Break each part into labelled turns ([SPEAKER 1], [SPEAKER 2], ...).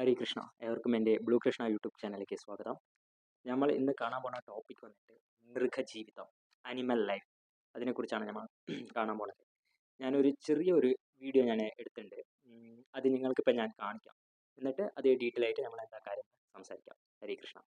[SPEAKER 1] ഹരേ കൃഷ്ണ. ഏവർക്കും എന്റെ blue Krishna YouTube ചാനലിലേക്ക് സ്വാഗതം. നമ്മൾ ഇന്ന് കാണാൻ പോണ ടോപ്പിക് വന്നിട്ട് മൃഗജീവിതം അനിമൽ ലൈഫ് അതിനെക്കുറിച്ചാണ് നമ്മൾ കാണാൻ പോണത് ഞാനൊരു ചെറിയൊരു വീഡിയോ ഞാൻ എടുത്തിട്ടുണ്ട്. അത് നിങ്ങൾക്കിപ്പോൾ ഞാൻ കാണിക്കാം. എന്നിട്ട് അത് ഡീറ്റെയിൽ ആയിട്ട് നമ്മൾ എന്താ കാര്യം സംസാരിക്കാം. ഹരി കൃഷ്ണ.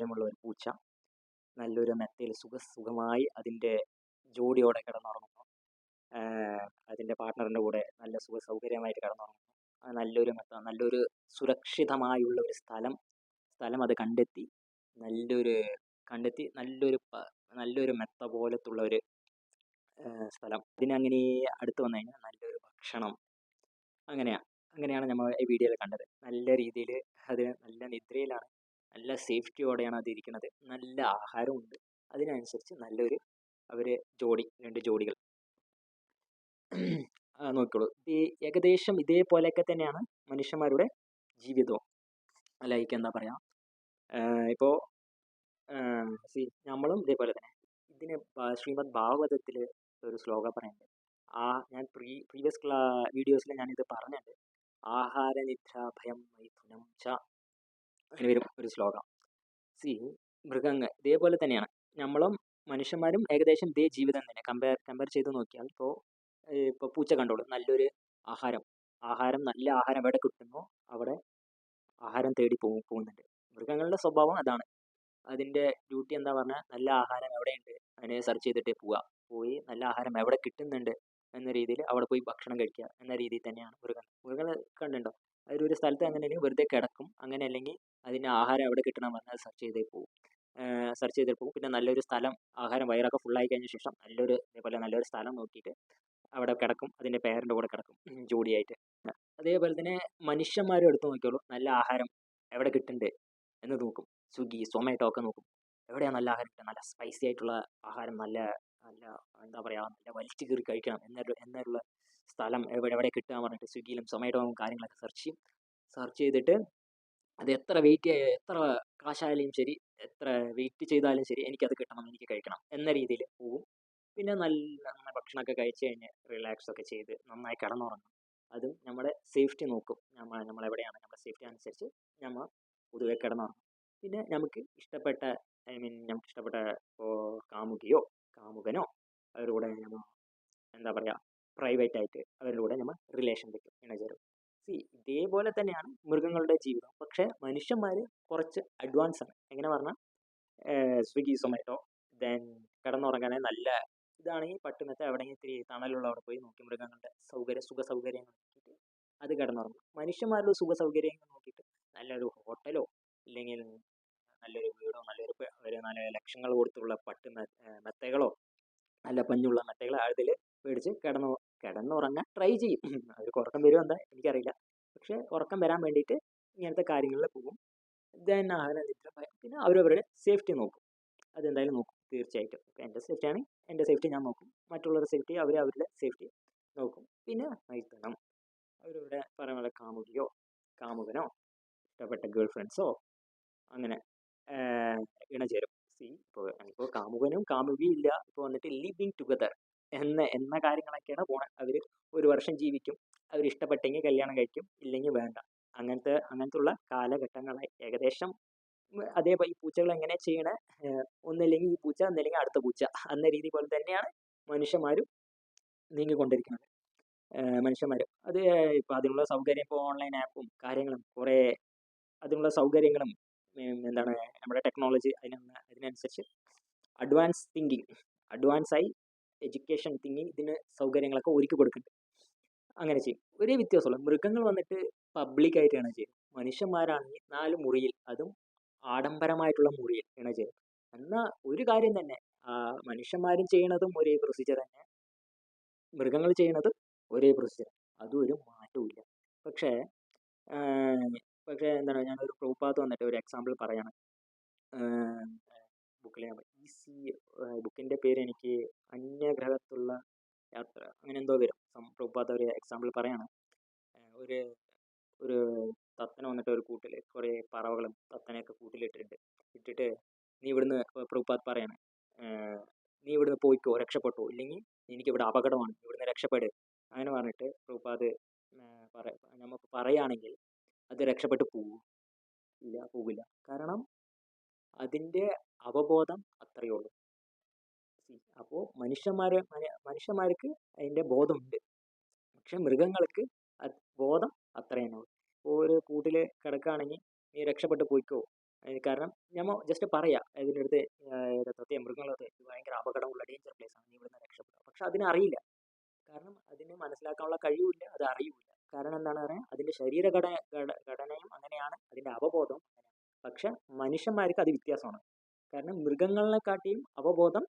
[SPEAKER 1] നല്ല സൗന്ദര്യമുള്ള ഒരു പൂച്ച. നല്ലൊരു മെത്തയിൽ സുഖ സുഖമായി അതിന്റെ ജോഡിയോടെ കിടന്നുറങ്ങുന്നു. അതിന്റെ പാർട്ട്ണറിന്റെ കൂടെ നല്ല സുഖ സൗകര്യമായിട്ട് കിടന്നുറങ്ങുന്നു. നല്ലൊരു മെത്ത നല്ലൊരു സുരക്ഷിതമായുള്ള ഒരു സ്ഥലം സ്ഥലം അത് കണ്ടെത്തി. നല്ലൊരു കണ്ടെത്തി നല്ലൊരു നല്ലൊരു മെത്ത പോലത്തുള്ള ഒരു സ്ഥലം. ഇതിനങ്ങനെ അടുത്ത് വന്നു കഴിഞ്ഞാൽ നല്ലൊരു ഭക്ഷണം. അങ്ങനെയാണ് അങ്ങനെയാണ് നമ്മൾ ഈ വീഡിയോയിൽ കണ്ടത്. നല്ല രീതിയിൽ അത് നല്ല നിദ്രയിലാണ് നല്ല സേഫ്റ്റിയോടെയാണ് അത് ഇരിക്കുന്നത് നല്ല ആഹാരമുണ്ട്. അതിനനുസരിച്ച് നല്ലൊരു അവർ ജോഡി രണ്ട് ജോഡികൾ. നോക്കിക്കോളൂ. ഈ ഏകദേശം ഇതേപോലെയൊക്കെ തന്നെയാണ് മനുഷ്യന്മാരുടെ ജീവിതവും. ലൈക്ക് എന്താ പറയുക ഇപ്പോ സി നമ്മളും ഇതേപോലെ തന്നെ. ഇതിന് ശ്രീമദ് ഭാഗവതത്തിൽ ഒരു ശ്ലോകം പറയുന്നുണ്ട്. ആ ഞാൻ പ്രീ പ്രീവിയസ് ക്ലാ വീഡിയോസിൽ ഞാനിത് പറഞ്ഞിട്ടുണ്ട്. ആഹാര നിദ്ര ഭയം മൈഥുനം ച അങ്ങനെ വരും ഒരു ശ്ലോകം. സി മൃഗങ്ങൾ ഇതേപോലെ തന്നെയാണ്. നമ്മളും മനുഷ്യന്മാരും ഏകദേശം ഇതേ ജീവിതം തന്നെ. കമ്പയർ കമ്പയർ ചെയ്ത് നോക്കിയാൽ ഇപ്പോൾ ഇപ്പോൾ പൂച്ച കണ്ടോളൂ. നല്ലൊരു ആഹാരം. ആഹാരം നല്ല ആഹാരം എവിടെ കിട്ടുന്നോ. അവിടെ ആഹാരം തേടി പോകും പോകുന്നുണ്ട്. മൃഗങ്ങളുടെ സ്വഭാവം അതാണ്. അതിന്റെ ഡ്യൂട്ടി എന്താ പറഞ്ഞാൽ നല്ല ആഹാരം എവിടെയുണ്ട് അതിനെ സെർച്ച് ചെയ്തിട്ട് പോവുക. പോയി നല്ല ആഹാരം എവിടെ കിട്ടുന്നുണ്ട് എന്ന രീതിയിൽ അവിടെ പോയി ഭക്ഷണം കഴിക്കുക എന്ന രീതിയിൽ തന്നെയാണ് മൃഗങ്ങൾ. മൃഗങ്ങൾ കണ്ടുണ്ടോ അതിലൊരു സ്ഥലത്ത് അങ്ങനെ വെറുതെ കിടക്കും. അങ്ങനെ അല്ലെങ്കിൽ അതിന് ആഹാരം എവിടെ കിട്ടണം പറഞ്ഞാൽ സെർച്ച് ചെയ്തേ പോകും സെർച്ച് ചെയ്തേ പോകും പിന്നെ നല്ലൊരു സ്ഥലം ആഹാരം വയറൊക്കെ ഫുള്ളായി കഴിഞ്ഞ ശേഷം നല്ലൊരു ഇതേപോലെ നല്ലൊരു സ്ഥലം നോക്കിയിട്ട് അവിടെ കിടക്കും. അതിന്റെ പേരന്റെ കൂടെ കിടക്കും. ജോഡിയായിട്ട്. അതേപോലെ തന്നെ മനുഷ്യന്മാരും എടുത്ത് നോക്കിയോളൂ. നല്ല ആഹാരം എവിടെ കിട്ടുന്നുണ്ട് എന്ന് നോക്കും. സ്വിഗ്ഗി സൊമാറ്റോ ഒക്കെ നോക്കും. എവിടെയാണ് നല്ല ആഹാരം കിട്ടുക? നല്ല സ്പൈസി ആയിട്ടുള്ള ആഹാരം നല്ല നല്ല എന്താ പറയുക നല്ല വലിച്ചു കീറി കഴിക്കണം എന്നൊരു എന്നുള്ള സ്ഥലം എവിടെ എവിടെ കിട്ടുക പറഞ്ഞിട്ട് സ്വിഗ്ഗിയിലും സൊമാറ്റോയും കാര്യങ്ങളൊക്കെ സെർച്ച് ചെയ്യും. സെർച്ച് ചെയ്തിട്ട് അത് എത്ര വെയിറ്റ് എത്ര കാശായാലും ശരി എത്ര വെയിറ്റ് ചെയ്താലും ശരി എനിക്കത് കിട്ടണം എനിക്ക് കഴിക്കണം എന്ന രീതിയിൽ പോവും. പിന്നെ നല്ല നന്നായി ഭക്ഷണമൊക്കെ കഴിച്ച് കഴിഞ്ഞ് റിലാക്സ് ഒക്കെ ചെയ്ത് നന്നായി കിടന്നുറങ്ങും. അതും നമ്മുടെ സേഫ്റ്റി നോക്കും. നമ്മൾ നമ്മളെവിടെയാണ് നമ്മുടെ സേഫ്റ്റി അനുസരിച്ച് നമ്മൾ പൊതുവെ കിടന്നുറങ്ങും. പിന്നെ നമുക്ക് ഇഷ്ടപ്പെട്ട ഐ മീൻ നമുക്ക് ഇഷ്ടപ്പെട്ട ഇപ്പോൾ കാമുകിയോ കാമുകനോ അവരുടെ കൂടെ നമ്മൾ എന്താ പറയുക പ്രൈവറ്റ് ആയിട്ട് അവരുടെ കൂടെ നമ്മൾ റിലേഷൻ വെക്കും. ഇണചേരും സി ഇതേപോലെ തന്നെയാണ് മൃഗങ്ങളുടെ ജീവിതം. പക്ഷേ മനുഷ്യന്മാർ കുറച്ച് അഡ്വാൻസ് ആണ്. എങ്ങനെ പറഞ്ഞാൽ സ്വിഗ്ഗി സൊമാറ്റോ ദെൻ കിടന്നുറങ്ങാൻ നല്ല ഇതാണെങ്കിൽ പട്ടുമെത്ത എവിടെയെങ്കിലും ഇത്തിരി തണലുള്ള അവിടെ പോയി നോക്കി മൃഗങ്ങളുടെ സൗകര്യ സുഖ സൗകര്യങ്ങൾ നോക്കിയിട്ട് അത് കിടന്നുറങ്ങും. മനുഷ്യന്മാരുടെ സുഖ സൗകര്യങ്ങൾ നോക്കിയിട്ട് നല്ലൊരു ഹോട്ടലോ ഇല്ലെങ്കിൽ നല്ലൊരു വീടോ നല്ലൊരു ഒരു നല്ല ലക്ഷങ്ങൾ കൊടുത്തുള്ള പട്ട് മെത്തകളോ നല്ല പഞ്ഞുള്ള മെത്തകൾ അതിൽ മേടിച്ച് കിടന്നു കിടന്നുറങ്ങാൻ ട്രൈ ചെയ്യും. അവർക്ക് ഉറക്കം വരുമോ എന്താ എനിക്കറിയില്ല. പക്ഷേ ഉറക്കം വരാൻ വേണ്ടിയിട്ട് ഇങ്ങനത്തെ കാര്യങ്ങളിൽ പോകും. ദെൻ ആഹാരം നിദ്ര പിന്നെ അവരവരുടെ സേഫ്റ്റി നോക്കും. അതെന്തായാലും നോക്കും. തീർച്ചയായിട്ടും. ഇപ്പം എന്റെ സേഫ്റ്റി ആണെങ്കിൽ എന്റെ സേഫ്റ്റി ഞാൻ നോക്കും. മറ്റുള്ളവരുടെ സേഫ്റ്റി അവർ അവരുടെ സേഫ്റ്റി നോക്കും. പിന്നെ നയിക്കണം അവരവരുടെ പറയുന്ന പോലെ കാമുകിയോ കാമുകനോ ഇഷ്ടപ്പെട്ട ഗേൾ ഫ്രണ്ട്സോ അങ്ങനെ ഇണചേരും. സി ഇപ്പോൾ ഇപ്പോൾ കാമുകനും കാമുകിയും ഇല്ല. ഇപ്പോൾ വന്നിട്ട് ലിവിങ് ടുഗദർ എന്ന എന്ന കാര്യങ്ങളൊക്കെയാണ് പോണത് അവർ ഒരു വർഷം ജീവിക്കും. അവർ ഇഷ്ടപ്പെട്ടെങ്കിൽ കല്യാണം കഴിക്കും. ഇല്ലെങ്കിൽ വേണ്ട. അങ്ങനത്തെ അങ്ങനത്തെ ഉള്ള കാലഘട്ടങ്ങളെ ഏകദേശം അതേ ഈ പൂച്ചകൾ എങ്ങനെ ചെയ്യണേ ഒന്നില്ലെങ്കിൽ ഈ പൂച്ച ഒന്നില്ലെങ്കിൽ അടുത്ത പൂച്ച എന്ന രീതി പോലെ തന്നെയാണ് മനുഷ്യന്മാരും നീങ്ങിക്കൊണ്ടിരിക്കുന്നത്. മനുഷ്യന്മാർ അത് ഇപ്പോൾ അതിനുള്ള സൗകര്യം ഇപ്പോൾ ഓൺലൈൻ ആപ്പും കാര്യങ്ങളും കുറേ അതിനുള്ള സൗകര്യങ്ങളും എന്താണ് നമ്മുടെ ടെക്നോളജി അതിന് അതിനനുസരിച്ച് അഡ്വാൻസ് തിങ്കിങ്. അഡ്വാൻസ് ആയി എഡ്യൂക്കേഷൻ തിങ്ങി ഇതിന് സൗകര്യങ്ങളൊക്കെ ഒരുക്കി കൊടുക്കുന്നുണ്ട് അങ്ങനെ ചെയ്യും. ഒരേ വ്യത്യാസമുള്ളൂ. മൃഗങ്ങൾ വന്നിട്ട് പബ്ലിക് ആയിട്ടാണ് ചെയ്യുന്നത്. മനുഷ്യന്മാരാണെങ്കിൽ നാല് മുറിയിൽ അതും ആഡംബരമായിട്ടുള്ള മുറിയിൽ ആണ് ചെയ്യുന്നത്. എന്നാൽ ഒരു കാര്യം തന്നെ മനുഷ്യന്മാരും ചെയ്യണതും ഒരേ പ്രൊസീജിയർ തന്നെ. മൃഗങ്ങൾ ചെയ്യുന്നതും ഒരേ പ്രൊസീജിയർ അതും ഒരു മാറ്റവും പക്ഷേ പക്ഷേ എന്താണ് ഞാനൊരു പ്രൂപ്പാത്ത് വന്നിട്ട് ഒരു എക്സാമ്പിൾ പറയാണ്. ബുക്കിൽ ഞാൻ ഈ സി ബുക്കിന്റെ പേര് എനിക്ക് അന്യഗ്രഹത്തുള്ള യാത്ര അങ്ങനെ എന്തോ വരും പ്രൂപ്പാത്ത് ഒരു എക്സാമ്പിൾ പറയാണ്. ഒരു ഒരു തത്തനെ വന്നിട്ട് ഒരു കൂട്ടിൽ കുറേ പറവകളും തത്തനെയൊക്കെ കൂട്ടിലിട്ടിട്ടുണ്ട്. ഇട്ടിട്ട് നീ ഇവിടുന്ന് പ്രഭുപാത് പറയാണ് നീ ഇവിടുന്ന് പോയിക്കോ രക്ഷപ്പെട്ടോ. ഇല്ലെങ്കിൽ എനിക്കിവിടെ അപകടമാണ് ഇവിടുന്ന് രക്ഷപ്പെട്. അങ്ങനെ പറഞ്ഞിട്ട് പ്രഭുപാത് പറ നമുക്ക് പറയുകയാണെങ്കിൽ അത് രക്ഷപ്പെട്ട് പോവും. ഇല്ല പോകില്ല. കാരണം അതിന്റെ അവബോധം അത്രയേ ഉള്ളൂ. അപ്പോൾ മനുഷ്യന്മാരെ മനുഷ്യന്മാർക്ക് അതിന്റെ ബോധമുണ്ട്. പക്ഷെ മൃഗങ്ങൾക്ക് ബോധം അത്ര ഉള്ളൂ. ഇപ്പോൾ ഒരു കൂട്ടിൽ കിടക്കുകയാണെങ്കിൽ നീ രക്ഷപ്പെട്ട് പോയിക്കോ. കാരണം ഞമ്മ ജസ്റ്റ് പറയാം. ഇതിന്റെ അടുത്ത് സത്യം മൃഗങ്ങളത് ഭയങ്കര അപകടമുള്ള ഡേഞ്ചർ പ്ലേസ് ആണ്. നീ ഇവിടുന്ന് രക്ഷപ്പെടുക പക്ഷെ അതിനറിയില്ല കാരണം അതിന് മനസ്സിലാക്കാനുള്ള കഴിവില്ല അത് അറിയില്ല കാരണം എന്താണ് പറയുക അതിന്റെ ശരീരഘടന ഘടനയും അങ്ങനെയാണ്. അതിന്റെ അവബോധവും പക്ഷെ മനുഷ്യന്മാർക്ക് അത് വ്യത്യാസമാണ്. കാരണം മൃഗങ്ങളെക്കാട്ടിയും അവബോധം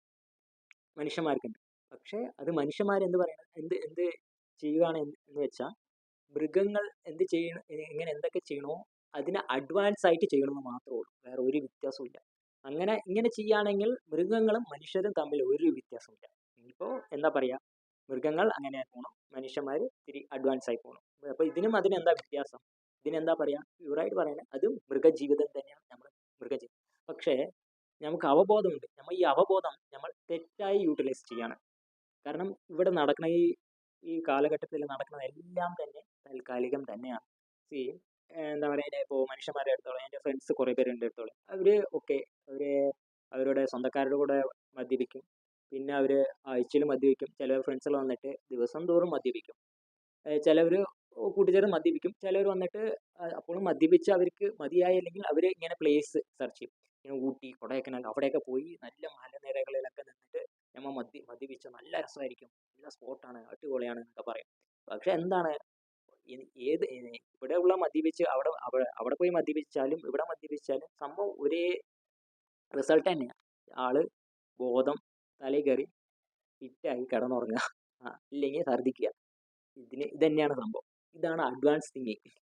[SPEAKER 1] മനുഷ്യന്മാർക്കുണ്ട്. പക്ഷേ അത് മനുഷ്യന്മാർ എന്ത് പറയണം എന്ത് എന്ത് ചെയ്യുകയാണ് എന്ന് വെച്ചാൽ മൃഗങ്ങൾ എന്ത് ചെയ്യണം ഇങ്ങനെ എന്തൊക്കെ ചെയ്യണോ അതിനെ അഡ്വാൻസ് ആയിട്ട് ചെയ്യണമെന്ന് മാത്രമേ ഉള്ളൂ. വേറെ ഒരു വ്യത്യാസവും അങ്ങനെ ഇങ്ങനെ ചെയ്യുകയാണെങ്കിൽ മൃഗങ്ങളും മനുഷ്യരും തമ്മിൽ ഒരു വ്യത്യാസമില്ല ഇപ്പോൾ എന്താ പറയുക മൃഗങ്ങൾ അങ്ങനെ പോകണം മനുഷ്യന്മാർ ഇത്തിരി അഡ്വാൻസ് ആയി പോകണം അപ്പോൾ ഇതിനും അതിനും എന്താ വ്യത്യാസം? ഇതിനെന്താ പറയാ? പ്യൂറായിട്ട് പറയുന്നത് അതും മൃഗജീവിതം തന്നെയാണ് നമ്മൾ മൃഗജീവിതം. പക്ഷേ നമുക്ക് അവബോധമുണ്ട്. നമ്മൾ ഈ അവബോധം നമ്മൾ തെറ്റായി യൂട്ടിലൈസ് ചെയ്യാണ്. കാരണം ഇവിടെ നടക്കുന്ന ഈ ഈ കാലഘട്ടത്തിൽ നടക്കുന്ന എല്ലാം തന്നെ താൽക്കാലികം തന്നെയാണ്. സി എന്താ പറയുക എന്റെ ഇപ്പോൾ മനുഷ്യന്മാരെ എടുത്തോളം എന്റെ ഫ്രണ്ട്സ് കുറേ പേരുണ്ട് എടുത്തോളം അവർ ഓക്കെ അവർ അവരുടെ സ്വന്തക്കാരുടെ കൂടെ മദ്യപിക്കും. പിന്നെ അവർ ആഴ്ചയിൽ മദ്യപിക്കും. ചില ഫ്രണ്ട്സുകൾ വന്നിട്ട് ദിവസം തോറും മദ്യപിക്കും. ചിലവർ കൂട്ടിച്ചേർന്ന് മദ്യപിക്കും. ചിലർ വന്നിട്ട് അപ്പോഴും മദ്യപിച്ച് അവർക്ക് മതിയായില്ലെങ്കിൽ അവർ ഇങ്ങനെ പ്ലേസ് സെർച്ച് ചെയ്യും. ഇങ്ങനെ ഊട്ടി കൊടൈക്കനാൽ അവിടെയൊക്കെ പോയി നല്ല മലനിരകളിലൊക്കെ നിന്നിട്ട് നമ്മൾ മദ്യ മദ്യപിച്ച് നല്ല രസമായിരിക്കും. നല്ല സ്പോട്ടാണ് അടിപൊളിയാണ് എന്നൊക്കെ പറയും. പക്ഷെ എന്താണ്? ഏത് ഇവിടെ ഉള്ള മദ്യപിച്ച് അവിടെ അവിടെ അവിടെ പോയി മദ്യപിച്ചാലും ഇവിടെ മദ്യപിച്ചാലും സംഭവം ഒരേ റിസൾട്ട് തന്നെയാണ് ആൾ ബോധം തലയിൽ കയറി ഫിറ്റായി കിടന്നുറങ്ങുക. ഇല്ലെങ്കിൽ ഛർദ്ദിക്കുക. ഇതിന് ഇതന്നെയാണ് സംഭവം. ഇതാണ് അഡ്വാൻസ് തിങ്കിങ്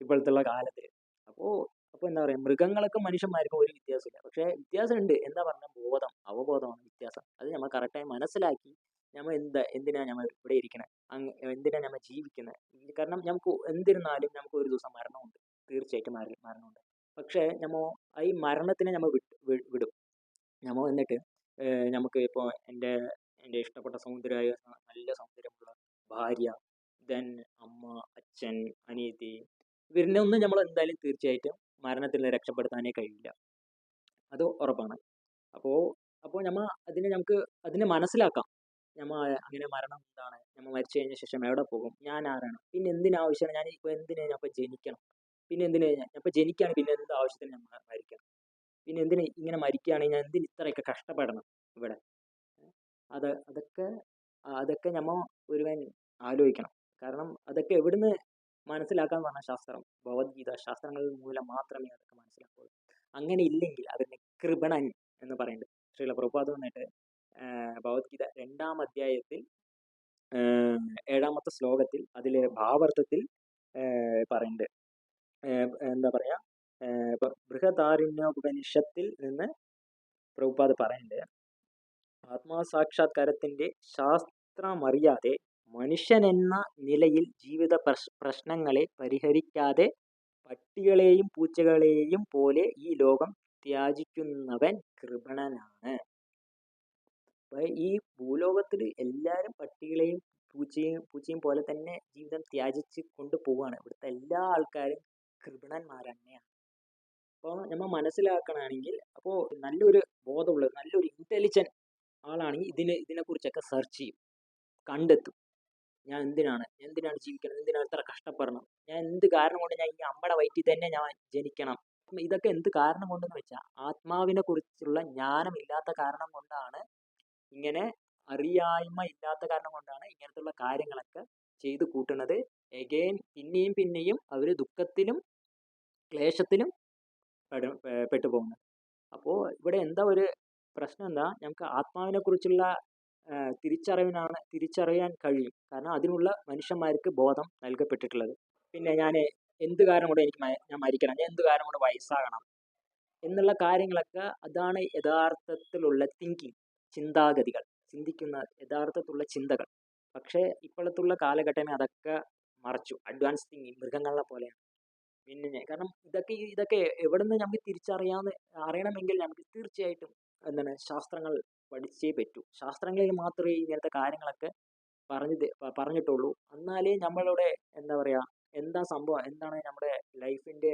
[SPEAKER 1] ഇപ്പോഴത്തെ കാലത്തിൽ അപ്പോൾ അപ്പോൾ എന്താ പറയുക മൃഗങ്ങളൊക്കെ മനുഷ്യന്മാർക്കും ഒരു വ്യത്യാസമില്ല. പക്ഷേ വ്യത്യാസമുണ്ട്. എന്താ പറഞ്ഞാൽ ബോധം. അവബോധമാണ് വ്യത്യാസം. അത് നമ്മൾ കറക്റ്റായി മനസ്സിലാക്കി നമ്മൾ എന്താ എന്തിനാണ് നമ്മൾ ഇവിടെ ഇരിക്കണേ? അങ്ങ് എന്തിനാണ് നമ്മൾ ജീവിക്കുന്നത് കാരണം നമുക്ക് എന്തിരുന്നാലും നമുക്ക് ഒരു ദിവസം മരണമുണ്ട്. തീർച്ചയായിട്ടും മരണം മരണമുണ്ട്. പക്ഷേ നമ്മൾ ഈ മരണത്തിനെ നമ്മൾ വിടും. നമ്മൾ എന്നിട്ട് നമുക്ക് ഇപ്പോൾ എന്റെ എന്റെ ഇഷ്ടപ്പെട്ട സൗന്ദര്യമായ നല്ല സൗന്ദര്യമുള്ള ഭാര്യ ദെൻ അമ്മ അച്ഛൻ അനിയത്തി ഇവരിനെ ഒന്നും നമ്മൾ എന്തായാലും തീർച്ചയായിട്ടും മരണത്തിൽ നിന്ന് രക്ഷപ്പെടുത്താനേ കഴിയില്ല. അത് ഉറപ്പാണ്. അപ്പോൾ അപ്പോൾ നമ്മൾ അതിനെ നമുക്ക് അതിനെ മനസ്സിലാക്കാം. നമ്മൾ അങ്ങനെ മരണം എന്താണ്? നമ്മൾ മരിച്ചു കഴിഞ്ഞ ശേഷം എവിടെ പോകും? ഞാൻ ആരാണ്? പിന്നെ എന്തിനാവശ്യമാണ് ഞാൻ ഇപ്പോൾ എന്തിനാ ഞാൻ ഇപ്പോൾ ജനിക്കണം? പിന്നെ എന്തിനാ ഞാൻ ഇപ്പോൾ ജനിക്കുകയാണ് പിന്നെ എന്ത് ആവശ്യത്തിന് ഞാൻ മരിക്കണം? പിന്നെ എന്തിന് ഇങ്ങനെ മരിക്കുകയാണെങ്കിൽ ഞാൻ എന്തിന് ഇത്രയൊക്കെ കഷ്ടപ്പെടണം ഇവിടെ? അത് അതൊക്കെ അതൊക്കെ നമ്മൾ ഒരുവൻ ആലോചിക്കണം. കാരണം അതൊക്കെ എവിടുന്ന് മനസ്സിലാക്കാൻ പറഞ്ഞ ശാസ്ത്രം? ഭഗവത്ഗീത ശാസ്ത്രങ്ങൾ മൂലം മാത്രമേ അതൊക്കെ മനസ്സിലാക്കുള്ളൂ. അങ്ങനെ ഇല്ലെങ്കിൽ അതിനെ കൃപണൻ എന്ന് പറയുന്നത്. ശ്രീല പ്രഭുപാദ് വന്നിട്ട് ഭഗവത്ഗീത രണ്ടാം അധ്യായത്തിൽ ഏഴാമത്തെ ശ്ലോകത്തിൽ അതിലെ ഭാവർത്ഥത്തിൽ പറയുന്നുണ്ട്. എന്താ പറയുക ബൃഹദാരണ്യോപനിഷത്തിൽ നിന്ന് പ്രഭുപാദ് പറയുന്നുണ്ട് ആത്മാസാക്ഷാത്കാരത്തിന്റെ ശാസ്ത്രമറിയാതെ മനുഷ്യനെന്ന നിലയിൽ ജീവിത പ്രശ്നങ്ങളെ പരിഹരിക്കാതെ പട്ടികളെയും പൂച്ചകളെയും പോലെ ഈ ലോകം ത്യാജിക്കുന്നവൻ കൃപണനാണ്. ഈ ഭൂലോകത്തിൽ എല്ലാവരും പട്ടികളെയും പൂച്ചയും പൂച്ചയും പോലെ തന്നെ ജീവിതം ത്യാജിച്ച് കൊണ്ട് പോവുകയാണ് ഇവിടുത്തെ എല്ലാ ആൾക്കാരും കൃപണന്മാർ തന്നെയാണ് അപ്പോൾ നമ്മൾ മനസ്സിലാക്കണമെങ്കിൽ അപ്പോൾ നല്ലൊരു ബോധമുള്ള നല്ലൊരു ഇന്റലിജന്റ് ആളാണെങ്കിൽ ഇതിനെ ഇതിനെക്കുറിച്ചൊക്കെ സെർച്ച് ചെയ്യും. കണ്ടെത്തും. ഞാൻ എന്തിനാണ്? ഞാൻ എന്തിനാണ് ജീവിക്കണം? എന്തിനാണ് ഇത്ര കഷ്ടപ്പെടണം? ഞാൻ എന്ത് കാരണം കൊണ്ട് ഞാൻ ഈ അമ്മയുടെ വയറ്റിൽ തന്നെ ഞാൻ ജനിക്കണം? ഇതൊക്കെ എന്ത് കാരണം കൊണ്ടെന്ന് വെച്ചാൽ ആത്മാവിനെ കുറിച്ചുള്ള ജ്ഞാനമില്ലാത്ത കാരണം കൊണ്ടാണ് ഇങ്ങനെ അറിയായ്മ ഇല്ലാത്ത കാരണം കൊണ്ടാണ് ഇങ്ങനത്തുള്ള കാര്യങ്ങളൊക്കെ ചെയ്ത് കൂട്ടുന്നത്. എഗെയിൻ പിന്നെയും പിന്നെയും അവർ ദുഃഖത്തിലും ക്ലേശത്തിലും പെട്ടു പോകുന്നത് അപ്പോൾ ഇവിടെ എന്താ ഒരു പ്രശ്നം എന്താ? നമുക്ക് ആത്മാവിനെ കുറിച്ചുള്ള തിരിച്ചറിവിനാണ് തിരിച്ചറിയാൻ കഴിയും. കാരണം അതിനുള്ള മനുഷ്യന്മാർക്ക് ബോധം നൽകപ്പെട്ടിട്ടുള്ളത്. പിന്നെ ഞാൻ എന്ത് കാരണം കൊണ്ട് എനിക്ക് ഞാൻ മരിക്കണം? ഞാൻ എന്ത് കാരണം കൊണ്ട് വയസ്സാകണം? എന്നുള്ള കാര്യങ്ങളൊക്കെ അതാണ് യഥാർത്ഥത്തിലുള്ള തിങ്കിങ് ചിന്താഗതികൾ. ചിന്തിക്കുന്ന യഥാർത്ഥത്തിലുള്ള ചിന്തകൾ. പക്ഷേ ഇപ്പോഴത്തുള്ള കാലഘട്ടമേ അതൊക്കെ മറച്ചു. അഡ്വാൻസ് തിങ്കിങ് മൃഗങ്ങളെ പോലെയാണ്. പിന്നെ കാരണം ഇതൊക്കെ ഇതൊക്കെ എവിടെ നിന്ന് നമുക്ക് തിരിച്ചറിയാന്ന് അറിയണമെങ്കിൽ നമുക്ക് തീർച്ചയായിട്ടും എന്താണ് ശാസ്ത്രങ്ങൾ പഠിച്ചേ പറ്റൂ. ശാസ്ത്രങ്ങളിൽ മാത്രമേ ഇങ്ങനത്തെ കാര്യങ്ങളൊക്കെ പറഞ്ഞ് പറഞ്ഞിട്ടുള്ളൂ. എന്നാലേ നമ്മളുടെ എന്താ പറയുക എന്താ സംഭവം എന്താണ് നമ്മുടെ ലൈഫിന്റെ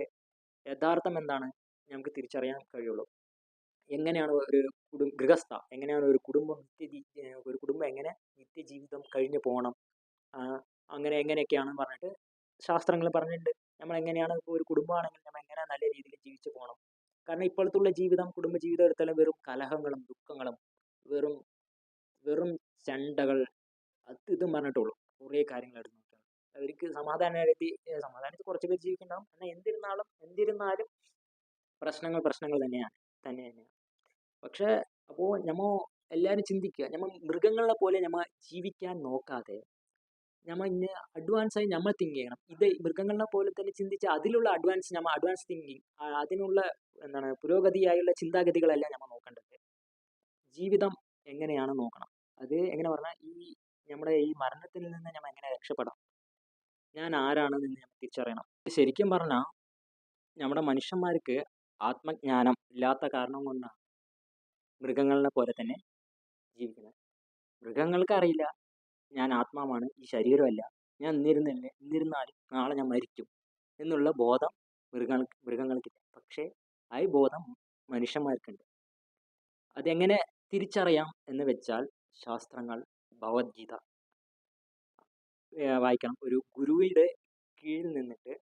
[SPEAKER 1] യഥാർത്ഥം എന്താണ് നമുക്ക് തിരിച്ചറിയാൻ കഴിയുള്ളൂ. എങ്ങനെയാണ് ഒരു കുടും ഗൃഹസ്ഥ എങ്ങനെയാണ് ഒരു കുടുംബം നിത്യ ഒരു കുടുംബം എങ്ങനെ നിത്യജീവിതം കഴിഞ്ഞു പോകണം? അങ്ങനെ എങ്ങനെയൊക്കെയാണ് പറഞ്ഞിട്ട് ശാസ്ത്രങ്ങൾ പറഞ്ഞിട്ടുണ്ട്. നമ്മൾ എങ്ങനെയാണ് ഇപ്പോൾ ഒരു കുടുംബമാണെങ്കിൽ നമ്മൾ എങ്ങനെ നല്ല രീതിയിൽ ജീവിച്ചു പോകണം? കാരണം ഇപ്പോഴത്തുള്ള ജീവിതം കുടുംബ ജീവിതം എടുത്താലും വെറും കലഹങ്ങളും ദുഃഖങ്ങളും വെറും വെറും ചണ്ടകൾ. അത് ഇതും പറഞ്ഞിട്ടുള്ളൂ. കുറേ കാര്യങ്ങൾ എടുത്ത് നോക്കിയാൽ. അവർക്ക് സമാധാനമായിട്ട് സമാധാനത്തിൽ കുറച്ച് പേര് ജീവിക്കുന്നുണ്ടാവും. എന്നാൽ എന്തിരുന്നാലും എന്തിരുന്നാലും പ്രശ്നങ്ങൾ പ്രശ്നങ്ങൾ തന്നെയാണ്. തന്നെ തന്നെയാണ്. പക്ഷേ അപ്പോൾ നമ്മൾ എല്ലാവരും ചിന്തിക്കുക. നമ്മൾ മൃഗങ്ങളെ പോലെ നമ്മൾ ജീവിക്കാൻ നോക്കാതെ നമ്മൾ ഇന്ന് അഡ്വാൻസ് ആയി നമ്മൾ തിങ്ക് ചെയ്യണം. ഇത് മൃഗങ്ങളെ പോലെ തന്നെ ചിന്തിച്ച് അതിലുള്ള അഡ്വാൻസ് നമ്മൾ അഡ്വാൻസ് തിങ്കിങ് അതിനുള്ള എന്താണ് പുരോഗതിയായുള്ള ചിന്താഗതികളെല്ലാം നമ്മൾ നോക്കേണ്ടത്. ജീവിതം എങ്ങനെയാണ് നോക്കണം. അത് എങ്ങനെ പറഞ്ഞാൽ ഈ നമ്മുടെ ഈ മരണത്തിൽ നിന്ന് നമ്മൾ എങ്ങനെ രക്ഷപ്പെടാം ഞാൻ ആരാണെന്ന് നമ്മൾ തിരിച്ചറിയണം. ശരിക്കും പറഞ്ഞാൽ നമ്മുടെ മനുഷ്യന്മാർക്ക് ആത്മജ്ഞാനം ഇല്ലാത്ത കാരണം കൊണ്ടാണ് മൃഗങ്ങളെ പോലെ തന്നെ ജീവിക്കുന്നത്. മൃഗങ്ങൾക്ക് അറിയില്ല ഞാൻ ആത്മാവാണ് ഈ ശരീരമല്ല ഞാൻ ഇന്നിരുന്നില്ല എന്നിരുന്നാലും നാളെ ഞാൻ മരിക്കും എന്നുള്ള ബോധം മൃഗങ്ങൾ മൃഗങ്ങൾക്കില്ല. പക്ഷേ ആ ബോധം മനുഷ്യന്മാർക്കുണ്ട്. അതെങ്ങനെ തിരിച്ചറിയാം എന്ന് വെച്ചാൽ ശാസ്ത്രങ്ങൾ ഭഗവത്ഗീത വായിക്കണം. ഒരു ഗുരുവിന്റെ കീഴിൽ നിന്നിട്ട്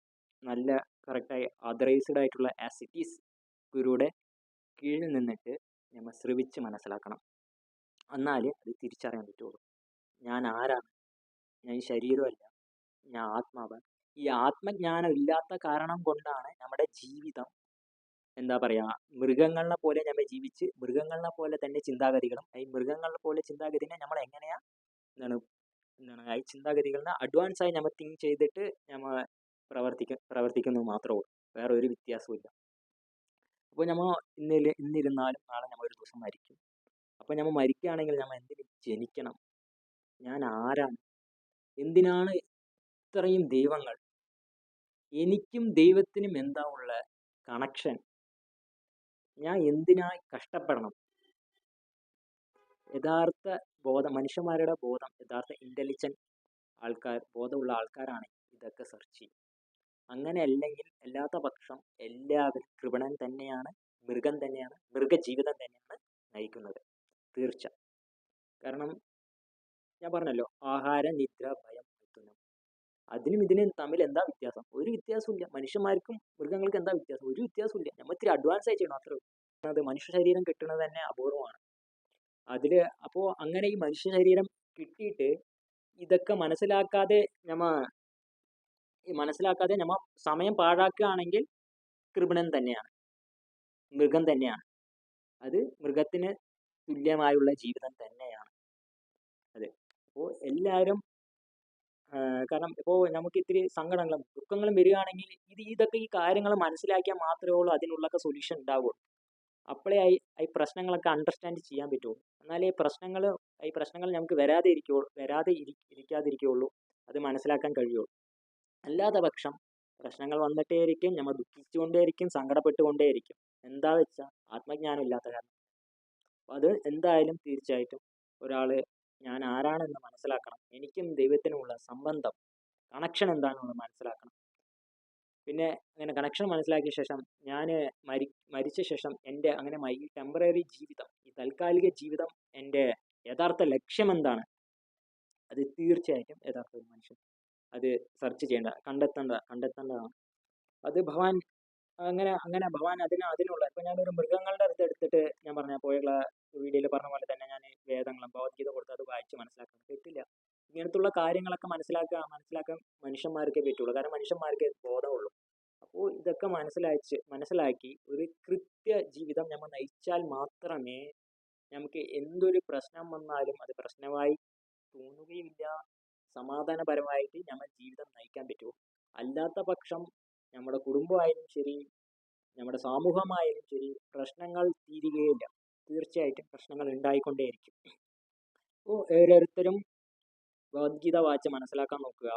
[SPEAKER 1] നല്ല കറക്റ്റായി അതറൈസ്ഡ് ആയിട്ടുള്ള ആസ് ഇറ്റ് ഈസ് ഗുരുവിടെ കീഴിൽ നിന്നിട്ട് നമ്മൾ ശ്രവിച്ച് മനസ്സിലാക്കണം. എന്നാലേ അത് തിരിച്ചറിയാൻ പറ്റുള്ളൂ. ഞാൻ ആരാണ്? ഞാൻ ശരീരമല്ല. ഞാൻ ആത്മാവാണ്. ഈ ആത്മജ്ഞാനം ഇല്ലാത്ത കാരണം കൊണ്ടാണ് നമ്മുടെ ജീവിതം എന്താ പറയുക മൃഗങ്ങളെ പോലെ നമ്മൾ ജീവിച്ച് മൃഗങ്ങളെ പോലെ തന്നെ ചിന്താഗതികളും ഈ മൃഗങ്ങളെ പോലെ ചിന്താഗതിനെ നമ്മൾ എങ്ങനെയാ എന്താണ് എന്താണ് ഈ ചിന്താഗതികളിനെ അഡ്വാൻസ് ആയി നമ്മൾ തിങ്ക് ചെയ്തിട്ട് നമ്മൾ പ്രവർത്തിക്ക പ്രവർത്തിക്കുന്നു മാത്രമേ ഉള്ളൂ. വേറെ ഒരു വ്യത്യാസവും ഇല്ല. അപ്പോൾ നമ്മൾ ഇന്നിൽ ഇന്നിരുന്നാലും നാളെ നമ്മൾ ഒരു ദിവസം മരിക്കും. അപ്പോൾ നമ്മൾ മരിക്കുകയാണെങ്കിൽ നമ്മൾ എന്തിന് ജനിക്കണം? ഞാൻ ആരാണ്? എന്തിനാണ് ഇത്രയും ദൈവങ്ങൾ? എനിക്കും ദൈവത്തിനും എന്താ ഉള്ള കണക്ഷൻ ഞാൻ എന്തിനായി കഷ്ടപ്പെടണം? യഥാർത്ഥ ബോധം മനുഷ്യന്മാരുടെ ബോധം യഥാർത്ഥ ഇന്റലിജന്റ് ആൾക്കാർ ബോധമുള്ള ആൾക്കാരാണ് ഇതൊക്കെ സെർച്ച് ചെയ്യും അങ്ങനെ അല്ലെങ്കിൽ അല്ലാത്ത പക്ഷം എല്ലാവരും കൃപണൻ തന്നെയാണ് മൃഗം തന്നെയാണ് മൃഗജീവിതം തന്നെയാണ് നയിക്കുന്നത്. തീർച്ച കാരണം ഞാൻ പറഞ്ഞല്ലോ ആഹാര നിദ്ര ഭയം അതിനും ഇതിനും തമ്മിൽ എന്താ വ്യത്യാസം? ഒരു വ്യത്യാസമില്ല മനുഷ്യന്മാർക്കും മൃഗങ്ങൾക്കും എന്താ വ്യത്യാസം? ഒരു വ്യത്യാസമില്ല നമ്മൾ ഇത്തിരി അഡ്വാൻസ് ആയി ചെയ്യണം അത്രേ അത് മനുഷ്യ ശരീരം കിട്ടുന്നത് തന്നെ അപൂർവമാണ്. അതിൽ അപ്പോൾ അങ്ങനെ ഈ മനുഷ്യ ശരീരം കിട്ടിയിട്ട് ഇതൊക്കെ മനസ്സിലാക്കാതെ നമ്മ മനസ്സിലാക്കാതെ നമ്മ സമയം പാഴാക്കുകയാണെങ്കിൽ കൃപണൻ തന്നെയാണ്. മൃഗം തന്നെയാണ്. അത് മൃഗത്തിന് തുല്യമായുള്ള ജീവിതം തന്നെയാണ്. അതെ. അപ്പോൾ എല്ലാവരും കാരണം ഇപ്പോൾ നമുക്ക് ഇത്തിരി സങ്കടങ്ങളും ദുഃഖങ്ങളും വരികയാണെങ്കിൽ ഇത് ഇതൊക്കെ ഈ കാര്യങ്ങൾ മനസ്സിലാക്കിയാൽ മാത്രമേ ഉള്ളൂ അതിനുള്ളൊക്കെ സൊല്യൂഷൻ ഉണ്ടാവുള്ളൂ. അപ്പോഴേ ഈ പ്രശ്നങ്ങളൊക്കെ അണ്ടർസ്റ്റാൻഡ് ചെയ്യാൻ പറ്റുള്ളൂ. എന്നാലേ പ്രശ്നങ്ങൾ ഈ പ്രശ്നങ്ങൾ നമുക്ക് വരാതെ ഇരിക്കുകയുള്ളൂ വരാതെ ഇരി ഇരിക്കാതിരിക്കുകയുള്ളൂ. അത് മനസ്സിലാക്കാൻ കഴിയുള്ളൂ. അല്ലാത്ത പക്ഷം പ്രശ്നങ്ങൾ വന്നിട്ടേയിരിക്കും നമ്മൾ ദുഃഖിച്ചുകൊണ്ടേയിരിക്കും സങ്കടപ്പെട്ടുകൊണ്ടേയിരിക്കും. എന്താ വെച്ചാൽ ആത്മജ്ഞാനം ഇല്ലാത്ത കാരണം അത് എന്തായാലും തീർച്ചയായിട്ടും ഒരാൾ ഞാൻ ആരാണെന്ന് മനസ്സിലാക്കണം. എനിക്കും ദൈവത്തിനുമുള്ള സംബന്ധം കണക്ഷൻ എന്താണെന്ന് മനസ്സിലാക്കണം. പിന്നെ അങ്ങനെ കണക്ഷൻ മനസ്സിലാക്കിയ ശേഷം ഞാൻ മരി മരിച്ച ശേഷം എന്റെ അങ്ങനെ ഈ ടെമ്പററി ജീവിതം ഈ താൽക്കാലിക ജീവിതം എന്റെ യഥാർത്ഥ ലക്ഷ്യം എന്താണ്? അത് തീർച്ചയായിട്ടും യഥാർത്ഥ ഒരു മനുഷ്യൻ. അത് സെർച്ച് ചെയ്യേണ്ട കണ്ടെത്തേണ്ട കണ്ടെത്തേണ്ടതാണ്. അത് ഭഗവാൻ അങ്ങനെ അങ്ങനെ ഭഗവാൻ അതിന് അതിനുള്ള ഇപ്പം ഞാനൊരു മൃഗങ്ങളുടെ അടുത്ത് എടുത്തിട്ട് ഞാൻ പറഞ്ഞ പോയുള്ള വീഡിയോയിൽ പറഞ്ഞ പോലെ തന്നെ ഞാൻ വേദങ്ങളും ഭഗവത്ഗീത കൊടുത്ത് അത് വായിച്ച് മനസ്സിലാക്കാൻ പറ്റില്ല. ഇങ്ങനത്തുള്ള കാര്യങ്ങളൊക്കെ മനസ്സിലാക്കുക മനസ്സിലാക്കാൻ മനുഷ്യന്മാർക്കേ പറ്റുള്ളൂ. കാരണം മനുഷ്യന്മാർക്ക് ബോധമുള്ളൂ. അപ്പോൾ ഇതൊക്കെ മനസ്സിലാച്ച് മനസ്സിലാക്കി ഒരു കൃത്യ ജീവിതം നമ്മൾ നയിച്ചാൽ മാത്രമേ നമുക്ക് എന്തൊരു പ്രശ്നം വന്നാലും അത് പ്രശ്നമായി തോന്നുകയില്ല. സമാധാനപരമായിട്ട് നമ്മൾ ജീവിതം നയിക്കാൻ പറ്റൂ. അല്ലാത്ത പക്ഷം നമ്മുടെ കുടുംബമായാലും ശരി നമ്മുടെ സമൂഹമായാലും ശരി പ്രശ്നങ്ങൾ തീരുകയില്ല. തീർച്ചയായിട്ടും പ്രശ്നങ്ങൾ ഉണ്ടായിക്കൊണ്ടേയിരിക്കും. അപ്പോൾ ഓരോരുത്തരും ഭഗവത്ഗീത വായിച്ച് മനസ്സിലാക്കാൻ നോക്കുക.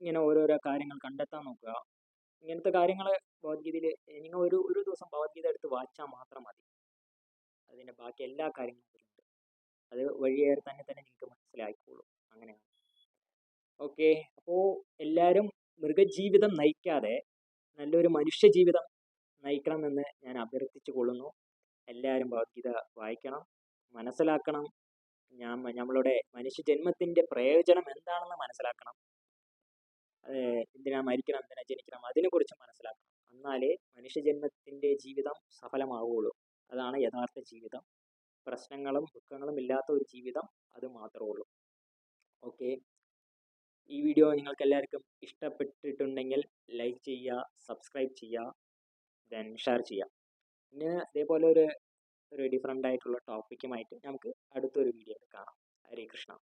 [SPEAKER 1] ഇങ്ങനെ ഓരോരോ കാര്യങ്ങൾ കണ്ടെത്താൻ നോക്കുക. ഇങ്ങനത്തെ കാര്യങ്ങൾ ഭഗവത്ഗീതയിൽ നിങ്ങൾ ഒരു ഒരു ദിവസം ഭഗവത്ഗീത എടുത്ത് വായിച്ചാൽ മാത്രം മതി. അതിന്റെ ബാക്കി എല്ലാ കാര്യങ്ങളും അതിലുണ്ട്. അത് വഴിയേറെ തന്നെ തന്നെ നിങ്ങൾക്ക് മനസ്സിലായിക്കോളും. അങ്ങനെയാണ്. ഓക്കെ. അപ്പോൾ എല്ലാവരും മൃഗജീവിതം നയിക്കാതെ നല്ലൊരു മനുഷ്യ ജീവിതം നയിക്കണമെന്ന് ഞാൻ അഭ്യർത്ഥിച്ചു കൊള്ളുന്നു എല്ലാവരും ഭഗവത്ഗീത വായിക്കണം മനസ്സിലാക്കണം. ഞാൻ നമ്മളുടെ മനുഷ്യജന്മത്തിന്റെ പ്രയോജനം എന്താണെന്ന് മനസ്സിലാക്കണം. എന്തിനാ മരിക്കണം എന്തിനാ ജനിക്കണം അതിനെക്കുറിച്ച് മനസ്സിലാക്കണം. എന്നാലേ മനുഷ്യജന്മത്തിന്റെ ജീവിതം സഫലമാവുകയുള്ളൂ. അതാണ് യഥാർത്ഥ ജീവിതം. പ്രശ്നങ്ങളും ദുഃഖങ്ങളും ഇല്ലാത്ത ഒരു ജീവിതം അത് മാത്രമേ ഉള്ളൂ. ഓക്കെ. ഈ വീഡിയോ നിങ്ങൾക്ക് എല്ലാവർക്കും ഇഷ്ടപ്പെട്ടിട്ടുണ്ടെങ്കിൽ ലൈക്ക് ചെയ്യുക സബ്സ്ക്രൈബ് ചെയ്യുക ദെൻ ഷെയർ ചെയ്യുക. പിന്നെ അതേപോലെ ഒരു ഒരു ഡിഫറെന്റ് ആയിട്ടുള്ള ടോപ്പിക്കുമായിട്ട് നമുക്ക് അടുത്തൊരു വീഡിയോയിൽ കാണാം. ഹരേ കൃഷ്ണ.